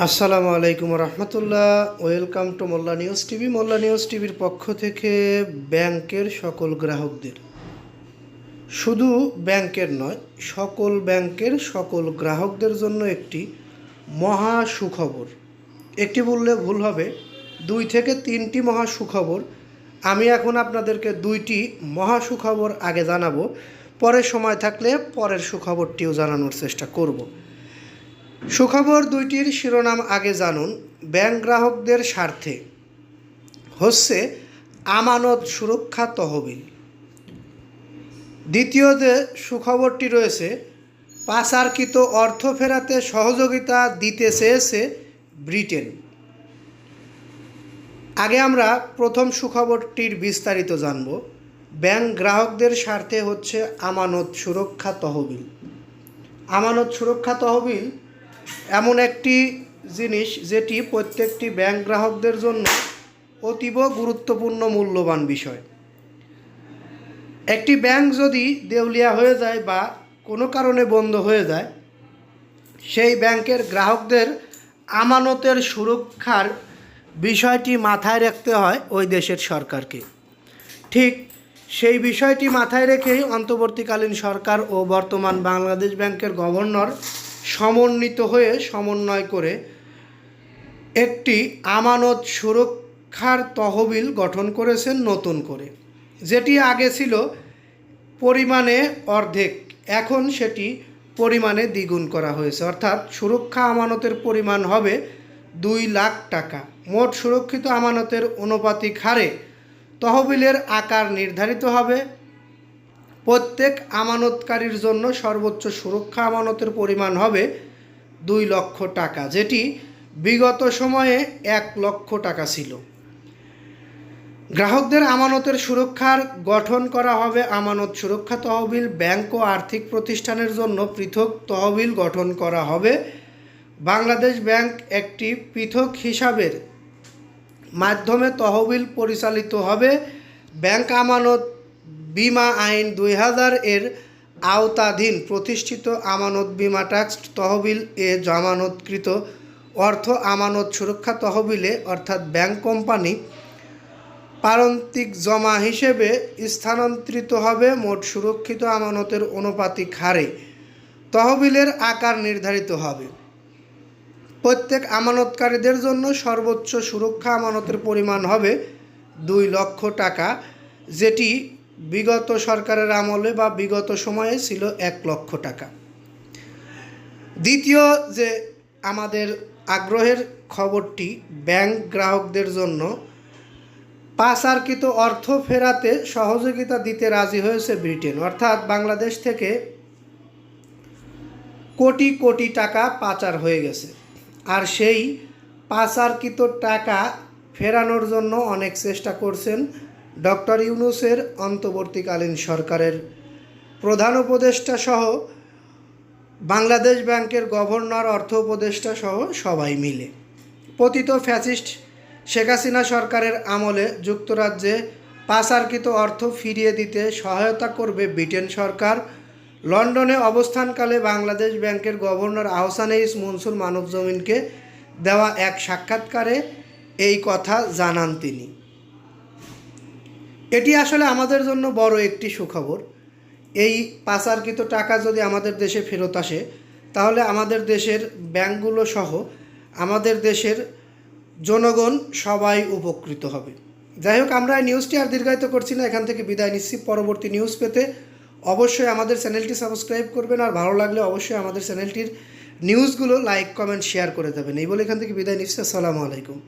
আসসালামু আলাইকুম রহমতুল্লাহ। Welcome to Molla news TV. Molla news টিভির পক্ষ থেকে ব্যাংকের সকল গ্রাহকদের। শুধু ব্যাংকের নয়, সকল ব্যাংকের সকল গ্রাহকদের জন্য একটি মহা সুখবর। একটি বললে ভুল হবে, দুই থেকে তিনটি মহা সুখবর। আমি এখন আপনাদেরকে দুইটি মহা সুখবর আগে জানাব। পরে সময় থাকলে পরের সুখবরটিও জানানোর চেষ্টা করব। সুখবর দুইটির শিরোনাম আগে জানুন, ব্যাংক গ্রাহকদের স্বার্থে। হচ্ছে আমানত সুরক্ষা তহবিল। দ্বিতীয় যে সুখবরটি রয়েছে, পাচারকৃত অর্থ ফেরাতে সহযোগিতা দিতে চেয়েছে ব্রিটেন। আগে আমরা প্রথম সুখবরটির বিস্তারিত জানব, ব্যাংক গ্রাহকদের স্বার্থে হচ্ছে আমানত সুরক্ষা তহবিল। আমানত সুরক্ষা তহবিল এমন একটি জিনিস যেটি প্রত্যেকটি ব্যাংক গ্রাহকদের জন্য অতীব গুরুত্বপূর্ণ, মূল্যবান বিষয়। একটি ব্যাংক যদি দেউলিয়া হয়ে যায় বা কোনো কারণে বন্ধ হয়ে যায়, সেই ব্যাংকের গ্রাহকদের আমানতের সুরক্ষার বিষয়টি মাথায় রাখতে হয় ওই দেশের সরকারকে। ঠিক সেই বিষয়টি মাথায় রেখেই অন্তর্বর্তীকালীন সরকার ও বর্তমান বাংলাদেশ ব্যাংকের গভর্নর সমন্বিত হয়ে সমন্বয় করে একটি আমানত সুরক্ষার তহবিল গঠন করেছেন নতুন করে। যেটি আগে ছিল পরিমাণে অর্ধেক, এখন সেটি পরিমাণে দ্বিগুণ করা হয়েছে। অর্থাৎ সুরক্ষা আমানতের পরিমাণ হবে দুই লাখ টাকা। মোট সুরক্ষিত আমানতের অনুপাতিক হারে তহবিলের আকার নির্ধারিত হবে প্রত্যেক আমানতকারীর জন্য সর্বোচ্চ সুরক্ষা আমানতের পরিমাণ হবে দুই লক্ষ টাকা, যেটি বিগত সময়ে এক লক্ষ টাকা ছিল। গ্রাহকদের আমানতের সুরক্ষার গঠন করা হবে আমানত সুরক্ষা তহবিল, ব্যাংক ও আর্থিক প্রতিষ্ঠানের জন্য পৃথক তহবিল গঠন করা হবে। বাংলাদেশ ব্যাংক একটি পৃথক হিসাবের মাধ্যমে তহবিল পরিচালিত হবে। ব্যাংক আমানত বিমা আইন দুই হাজার এর আওতাধীন প্রতিষ্ঠিত আমানত বিমা ট্যাক্স তহবিল এ জামানতকৃত অর্থ আমানত সুরক্ষা তহবিলে, অর্থাৎ ব্যাংক কোম্পানি, পারন্তিক জমা হিসেবে স্থানান্তরিত হবে মোট সুরক্ষিত আমানতের অনুপাতিক হারে। তহবিলের আকার নির্ধারিত হবে। প্রত্যেক আমানতকারীদের জন্য সর্বোচ্চ সুরক্ষা আমানতের পরিমাণ হবে দুই লক্ষ টাকা, যেটি বিগত সরকারের আমলে বা বিগত সময়ে ছিল এক লক্ষ টাকা। দ্বিতীয় যে আমাদের আগ্রহের খবরটি ব্যাংক গ্রাহকদের জন্য, পাচারকৃত অর্থ ফেরাতে সহযোগিতা দিতে রাজি হয়েছে ব্রিটেন। অর্থাৎ বাংলাদেশ থেকে কোটি কোটি টাকা পাচার হয়ে গেছে। আর সেই পাচারকৃত টাকা ফেরানোর জন্য অনেক চেষ্টা করছেন ডক্টর ইউনুসের অন্তর্বর্তীকালীন সরকারের প্রধান উপদেষ্টা সহ বাংলাদেশ ব্যাংকের গভর্নর, অর্থ উপদেষ্টা সহ সবাই মিলে। পতিত ফ্যাসিস্ট শেখ হাসিনা সরকারের আমলে যুক্তরাজ্যে পাচারকৃত অর্থ ফিরিয়ে দিতে সহায়তা করবে ব্রিটেন সরকার। লন্ডনে অবস্থানকালে বাংলাদেশ ব্যাংকের গভর্নর আহসান ইস মনসুর মানব জমিনকে দেওয়া এক সাক্ষাৎকারে এই কথা জানান তিনি। এটি আসলে আমাদের জন্য বড় একটি সুখবর। এই পাচারকৃত টাকা যদি আমাদের দেশে ফেরত আসে, তাহলে আমাদের দেশের ব্যাংকগুলো সহ আমাদের দেশের জনগণ সবাই উপকৃত হবে। যাই হোক, আমরা এই নিউজটি আর দীর্ঘায়িত করছি না, এখান থেকে বিদায় নিচ্ছি। পরবর্তী নিউজ পেতে অবশ্যই আমাদের চ্যানেলটি সাবস্ক্রাইব করবেন, আর ভালো লাগলে অবশ্যই আমাদের চ্যানেলটির নিউজগুলো লাইক, কমেন্ট, শেয়ার করে দেবেন। এই বলে এখান থেকে বিদায় নিচ্ছি। আসসালামু আলাইকুম।